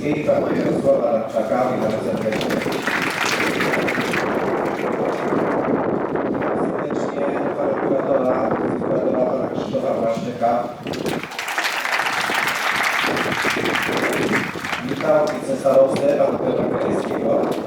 Miejskiej, pana Jarosława Radczaka, witam serdecznie. Serdecznie pana kuratora, kuratora pana Krzysztofa Błaszczyka. Witam wicestarostę pana Piotra Krajewskiego.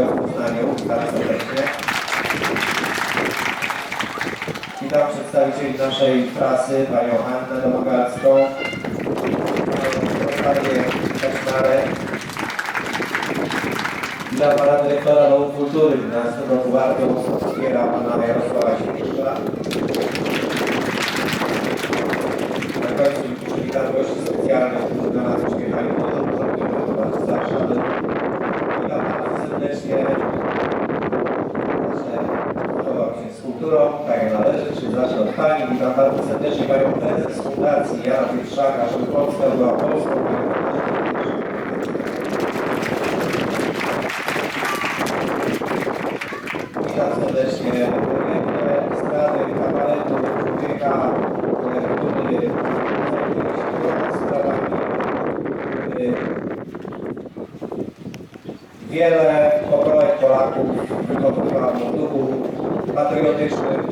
W Poznaniu. Witam serdecznie. Witam przedstawicieli naszej prasy, panią Annę Domogalską, panią Kaczmarek. Witam pana dyrektora nauk kultury gimnazjum roku bardzo mocno wspiera pana Jarosława Siekiszcza. Na końcu witam gości specjalnych, którzy do nas przyjechali do Dolnego z Warszawy. Witam bardzo serdecznie. Zachował się z kulturą, tak jak należy, czyli zacznę od Pani. Witam bardzo serdecznie Panią Prezes Fundacji Jana Pietrzaka, żeby Polska była Polską. Witam serdecznie Strady, Kabaretu, człowieka, który sprawami Wiele pokoleń Polaków wychowywało w duchu patriotycznym,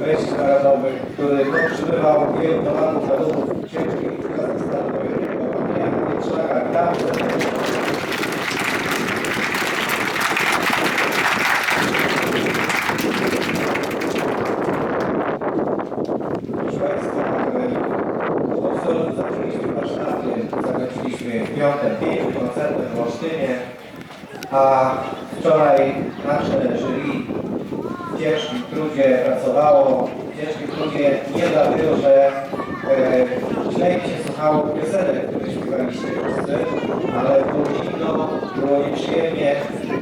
myśli narodowych, który podtrzymywał na duchu ciężkich czasach stanu wojennego. Panie Jan Pietrzaka, witam serdecznie. Proszę Państwa, w Osolu zaczęliśmy w Warszawie, zakończyliśmy w piątek pięciu koncertem w Olsztynie, a wczoraj nasze jury w trudzie pracowało. W trudzie nie dlatego, że e, źle im się słuchało piosenek, które śpiewaliście wszyscy, ale było zimno, było nieprzyjemnie,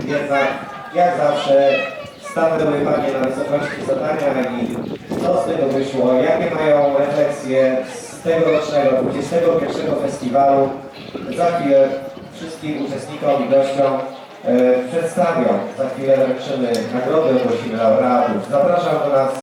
jednak jak zawsze stanęły Panie na wysokości zadania i co z tego wyszło, jakie mają refleksje z tegorocznego 21 festiwalu. Za chwilę wszystkim uczestnikom i gościom przedstawią. Za chwilę wręczymy nagrody, ogłosimy laureatów. Zapraszam do nas